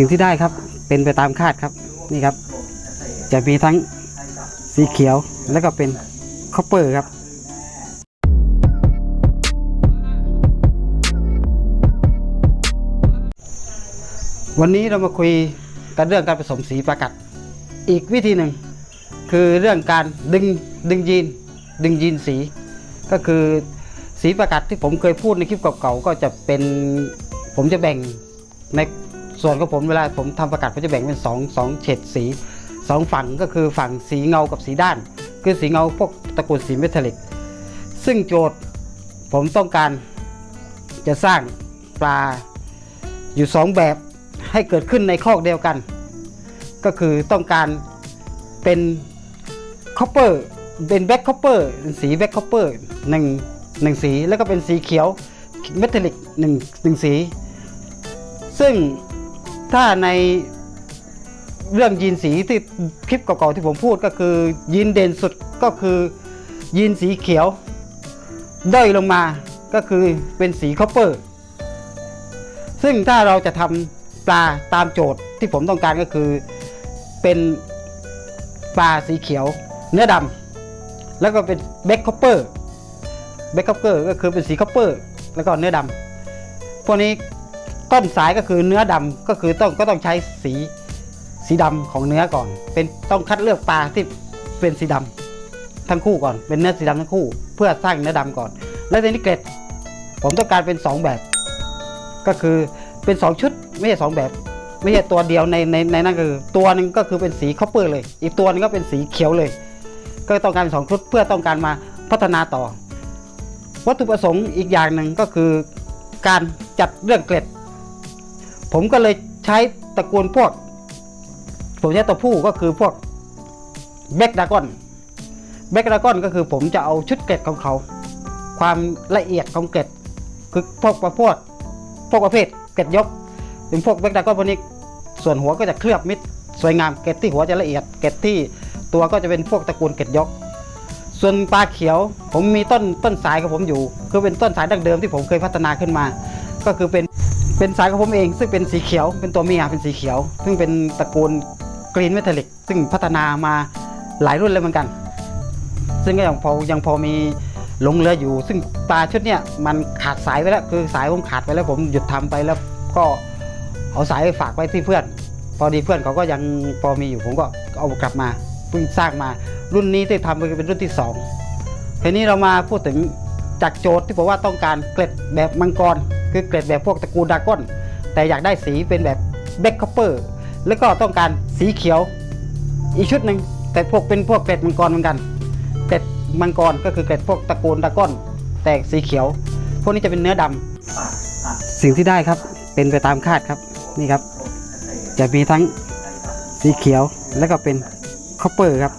สิ่งที่ได้ครับ เป็นไปตามคาดครับ นี่ครับ จะมีทั้งสีเขียวแล้วก็เป็นคอปเปอร์ครับวันนี้เรามาคุยกันเรื่องการผสมสีประกัด อีกวิธีหนึ่ง คือเรื่องการดึงดึงยีน ดึงยีนสี ก็คือสีประกัดที่ผมเคยพูดในคลิปเก่าๆก็จะเป็นผมจะแบ่งใน ส่วนของผมเวลาผมทำประกัดผมจะแบ่งเป็นสองเฉดสีสองฝั่งก็คือฝั่งสีเงากับสีด้าน คือสีเงาพวกตะกูลสีเมทัลลิก ซึ่งโจทย์ผมต้องการจะสร้างปลาอยู่สองแบบให้เกิดขึ้นในคอกเดียวกัน ก็คือต้องการเป็นคอปเปอร์เป็นแบ็คคอปเปอร์สีแบ็คคอปเปอร์หนึ่งหนึ่งสีแล้วก็เป็นสีเขียวเมทัลลิกหนึ่งหนึ่งสี ซึ่ง ถ้าในเรื่องยีนสีที่คลิปเก่าๆที่ผมพูดก็คือยีนเด่นสุดก็คือยีนสีเขียว ด้อยลงมาก็คือเป็นสีคอปเปอร์ ซึ่งถ้าเราจะทำปลาตามโจทย์ที่ผมต้องการก็คือเป็นปลาสีเขียว เนื้อดำแล้วก็เป็นเบคคอปเปอร์เบคคอปเปอร์ก็คือเป็นสีคอปเปอร์ แล้วก็เนื้อดำพวกนี้ ต้นสายก็คือเนื้อดำก็คือต้องก็ต้องใช้สีสีดำของเนื้อก่อน เป็นต้องคัดเลือกปลาที่เป็นสีดำทั้งคู่ก่อน เป็นเนื้อสีดำทั้งคู่ เพื่อสร้างเนื้อดำก่อน แล้วทีนี้เกรดผมต้องการเป็น 2 แบบ ก็คือเป็น 2 ชุดไม่ใช่2แบบ ไม่ใช่ตัวเดียวในในในนั้นคือ ตัวหนึ่งก็คือเป็นสีคอปเปอร์เลย อีกตัวนึงก็เป็นสีเขียวเลย ก็ต้องการเป็นสองชุดเพื่อต้องการมาพัฒนาต่อ วัตถุประสงค์อีกอย่างหนึ่งก็คือการจัดเรื่องเกล็ด ผมก็เลยใช้ตระกูลพวก ผมใช้ตัวผู้ก็คือพวกแบ็กดากอนแบ็กดากอนก็คือผมจะเอาชุดเกล็ดของเขา ความละเอียดของเกล็ดคือพวกประเภทพวกประเภทเกล็ดยกเป็นพวกแบ็กดากอนพวกนี้ส่วนหัวก็จะเคลือบมิดสวยงามเกล็ดที่หัวจะละเอียดเกล็ดที่ตัวก็จะเป็นพวกตระกูลเกล็ดยก ส่วนปลาเขียวผมมีต้นต้นสายของผมอยู่ คือเป็นต้นสายดั้งเดิมที่ผมเคยพัฒนาขึ้นมา ก็คือเป็น เป็นสายของผมเอง ซึ่งเป็นสีเขียว เป็นตัวเมียเป็นสีเขียว ซึ่งเป็นตระกูลกรีนเมทัลลิกซึ่งพัฒนามาหลายรุ่นเลยเหมือนกัน ซึ่งก็ยังพอยังพอมีหลงเหลืออยู่ ซึ่งปลาชุดเนี้ยมันขาดสายไปแล้วคือสายผมขาดไปแล้วผมหยุดทำไปแล้วก็เอาสายไปฝากไว้ที่เพื่อน พอดีเพื่อนเขาก็ยังพอมีอยู่ผมก็เอากลับมาเพิ่งสร้างมารุ่นนี้ที่ทำเป็นรุ่นที่สองทีนี้เรามาพูดถึงจากโจทย์ที่บอกว่าต้องการเกล็ดแบบมังกร คือเกล็ดแบบพวกตระกูลดาก้อนแต่อยากได้สีเป็นแบบแบ็คคอปเปอร์แล้วก็ต้องการสีเขียวอีกชุดหนึ่งแต่พวกเป็นพวกเกล็ดมังกรเหมือนกันเกล็ดมังกรก็คือเกล็ดพวกตระกูลดาก้อนแต่สีเขียว พวกนี้จะเป็นเนื้อดำสิ่งที่ได้ครับเป็นไปตามคาดครับนี่ครับ จะมีทั้งสีเขียวแล้วก็เป็นคอปเปอร์ครับ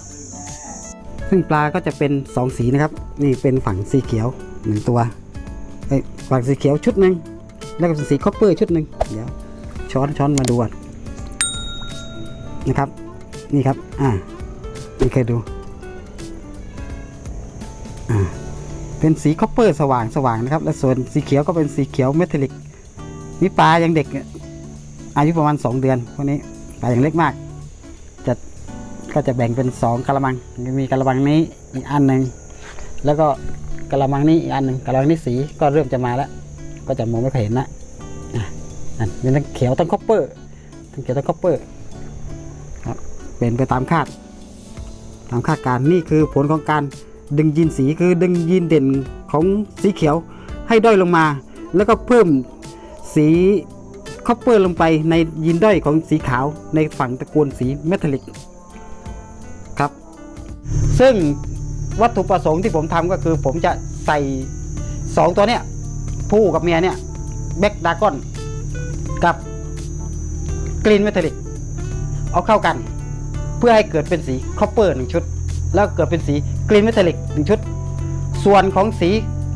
ซึ่งปลาก็จะเป็น 2 สีนะครับ นี่เป็นฝั่งสีเขียวหนึ่งตัว ฝั่งสีเขียวชุดหนึ่งแล้วก็สีคอปเปอร์ชุดหนึ่งเดี๋ยวช้อนช้อนมาดูก่อนนะครับ นี่ครับ อ่านี่เคยดู อ่า เป็นสีคอปเปอร์สว่างสว่างนะครับ และส่วนสีเขียวก็เป็นสีเขียวเมทัลลิกนี่ปลายังเด็กอายุประมาณ 2 เดือนพวกนี้ปลายังเล็กมาก จะก็จะแบ่งเป็น 2กะละมัง มีกะละมังนี้อีกอันหนึ่งแล้วก็ กะละมังนี้อีกอันหนึ่งกะละมังนี้สีก็เริ่มจะมาแล้ว ก็จะมองไม่ค่อยเห็นนะอะนั่นเป็นทั้งเขียวทั้งคอปเปอร์ทั้งเขียวทั้งคอปเปอร์ครับเป็นไปตามคาด ตามคาดการนี่คือผลของการดึงยีนสีคือดึงยีนเด่นของสีเขียวให้ด้อยลงมา แล้วก็เพิ่มสีคอปเปอร์ลงไปในยีนด้อยของสีขาวในฝั่งตระกูลสีเมทัลลิกครับ ซึ่ง วัตถุประสงค์ที่ผมทำก็คือ ผมจะใส่ 2 ตัวเนี้ยผู้กับเมียเนี่ยแบ็กดากอนกับกรีนเมทัลลิกเอาเข้ากัน เพื่อให้เกิดเป็นสีคอปเปอร์หนึ่งชุด แล้วเกิดเป็นสีกรีนเมทัลลิกหนึ่งชุด ส่วนของสี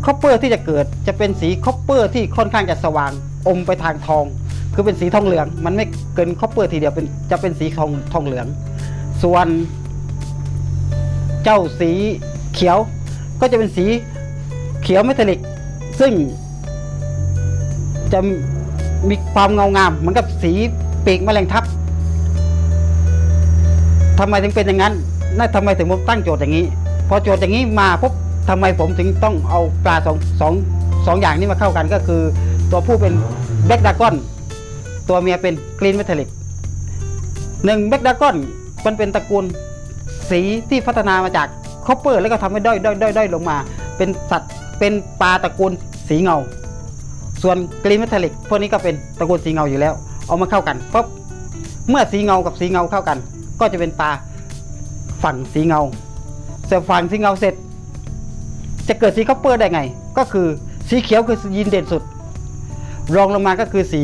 คอปเปอร์ที่จะเกิดจะเป็นสีคอปเปอร์ที่ค่อนข้างจะสว่างอมไปทางทอง คือเป็นสีทองเหลือง มันไม่เกินคอปเปอร์ทีเดียวเป็นจะเป็นสีทองทองเหลือง ส่วนเจ้าสี เขียวก็จะเป็นสีเขียวเมทัลลิก ซึ่งจะมีความเงางามเหมือนกับสีปีกแมลงทับทำไมถึงเป็นอย่างนั้นน่าทำไมถึงผมตั้งโจทย์อย่างนี้ พอโจทย์อย่างนี้มาปุ๊บทำไมผมถึงต้องเอาปลาสองสองสองอย่างนี้มาเข้ากันก็คือ ตัวผู้เป็นแบล็กดากอนตัวเมียเป็นกรีนเมทัลลิกหนึ่งแบล็กดากอนมันเป็นตระกูลสีที่พัฒนามาจาก คอปเปอร์แล้วก็ทำให้ด้อยด้อยด้อยด้อยลงมา เป็นสัตว์เป็นปลาตระกูลสีเงา ส่วนกรีนเมทัลลิกพวกนี้ก็เป็นตระกูลสีเงาอยู่แล้ว เอามาเข้ากันปุ๊บเมื่อสีเงากับสีเงาเข้ากัน ก็จะเป็นปลาฝั่งสีเงาเสร็จฝั่งสีเงาเสร็จ จะเกิดสีคอปเปอร์ได้ไง ก็คือสีเขียวคือยีนเด่นสุด รองลงมาก็คือสี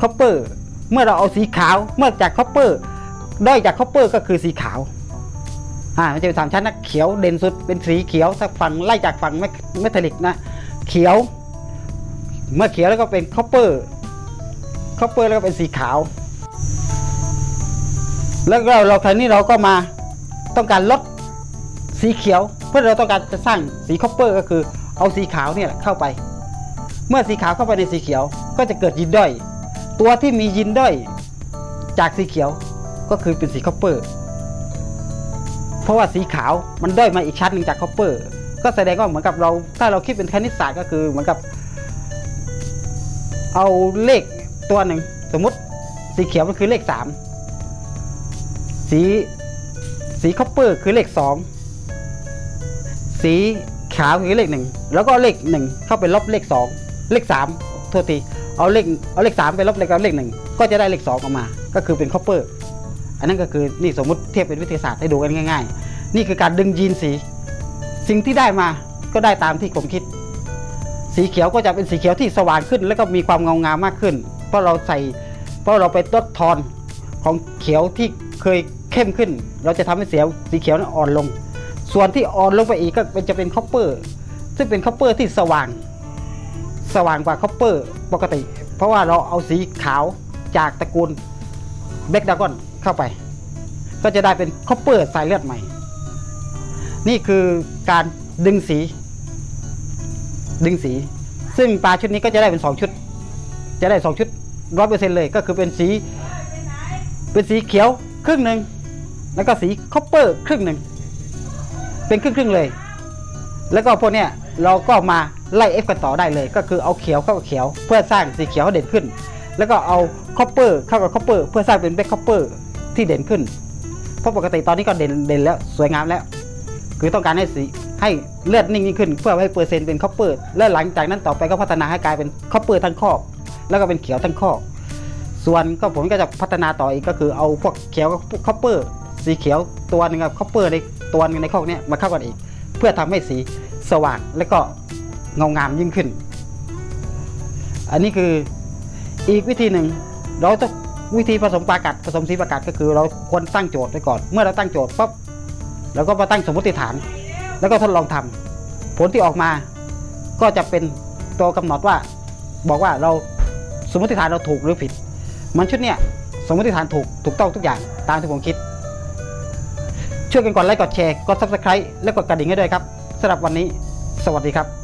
คอปเปอร์ เมื่อเราเอาสีขาวเมื่อจากคอปเปอร์ได้จากคอปเปอร์ก็คือสีขาว อ่ามันจะเป็นสามชั้นนะเขียวเด่นสุดเป็นสีเขียวสักฝั่งไล่จากฝั่งเมทัลลิกนะเขียว เมื่อเขียวแล้วก็เป็นคอปเปอร์คอปเปอร์แล้วก็เป็นสีขาว แล้วก็เราคราวนี้เราก็มาต้องการลดสีเขียว เพื่อเราต้องการจะสร้างสีคอปเปอร์ก็คือเอาสีขาวเนี่ยเข้าไป เมื่อสีขาวเข้าไปในสีเขียว ก็จะเกิดยินด้อยตัวที่มียินด้อยจากสีเขียวก็คือเป็นสีคอปเปอร์ เพราะว่าสีขาวมันด้อยมาอีกชั้นหนึ่งจากคอปเปอร์ก็แสดงว่าเหมือนกับเรา ถ้าเราคิดเป็นคณิตศาสตร์ก็คือเหมือนกับ เอาเลขตัวหนึ่งสมมติสีเขียวมันคือเลขสามสีสีคอปเปอร์คือเลขสองสีขาวคือเลขหนึ่งแล้วก็เลขหนึ่งเข้าไปลบเลขสองเลขสามโทษทีเอาเลขเอาเลขสามไปลบเลขกับเลขหนึ่งก็จะได้เลขสองออกมา ก็คือเป็นคอปเปอร์ อันนั้นก็คือนี่สมมติเทียบเป็นวิทยาศาสตร์ให้ดูกันง่าย ๆ นี่คือการดึงยีนสี สิ่งที่ได้มาก็ได้ตามที่ผมคิด สีเขียวก็จะเป็นสีเขียวที่สว่างขึ้น แล้วก็มีความเงางามมากขึ้น เพราะเราใส่เพราะเราไปลดทอนของเขียวที่เคยเข้มขึ้น เราจะทำให้เสียวสีเขียวนั้นอ่อนลง ส่วนที่อ่อนลงไปอีกก็เป็นจะเป็นคอปเปอร์ ซึ่งเป็นคอปเปอร์ที่สว่าง สว่างกว่าคอปเปอร์ปกติ เพราะว่าเราเอาสีขาวจากตระกูลแบล็กดากอน เข้าไป ก็จะได้เป็นคอปเปอร์สายเลือดใหม่ นี่คือการดึงสี ดึงสี ซึ่งปลาชุดนี้ก็จะได้เป็น 2 ชุด จะได้ 2 ชุดร้อยเปอร์เซ็นต์เลยก็คือเป็นสี เป็นสีเขียวครึ่งหนึ่งแล้วก็สีคอปเปอร์ครึ่งหนึ่งเป็นครึ่งครึ่งเลย แล้วก็พวกเนี้ยเราก็มาไล่เอฟกันต่อได้เลย ก็คือเอาเขียวเข้ากับเขียว เพื่อสร้างสีเขียวให้เด่นขึ้น แล้วก็เอาคอปเปอร์เข้ากับคอปเปอร์เพื่อสร้างเป็นแบ็คคอปเปอร์ ที่เด่นขึ้น เพราะปกติตอนนี้ก็เด่นเด่นแล้วสวยงามแล้ว คือต้องการให้สีให้เลือดนิ่งยิ่งขึ้น เพื่อให้เปอร์เซ็นต์เป็นคอปเปอร์และหลังจากนั้นต่อไปก็พัฒนาให้กลายเป็นคอปเปอร์ทั้งคอกแล้วก็เป็นเขียวทั้งคอกส่วนก็ผมก็จะพัฒนาต่ออีกก็คือเอาพวกเขียวกับคอปเปอร์สีเขียวตัวหนึงกับคอปเปอร์ในตัวนึงในคอกนี้มาเข้ากันอีก เพื่อทำให้สีสว่างและก็เงางามยิ่งขึ้น อันนี้คืออีกวิธีหนึ่งเราต้อง วิธีผสมปลากัดผสมสีปลากัดก็คือเราควรตั้งโจทย์ไว้ก่อน เมื่อเราตั้งโจทย์ปั๊บเราก็มาตั้งสมมติฐาน แล้วก็ทดลองทำผลที่ออกมาก็จะเป็นตัวกำหนดว่า บอกว่าเราสมมติฐานเราถูกหรือผิด มันชุดเนี้ยสมมติฐานถูกถูกต้องทุกอย่างตามที่ผมคิด ช่วยกันกดไลค์กดแชร์กด subscribe และกดกระดิ่งให้ด้วยครับสำหรับวันนี้ สวัสดีครับ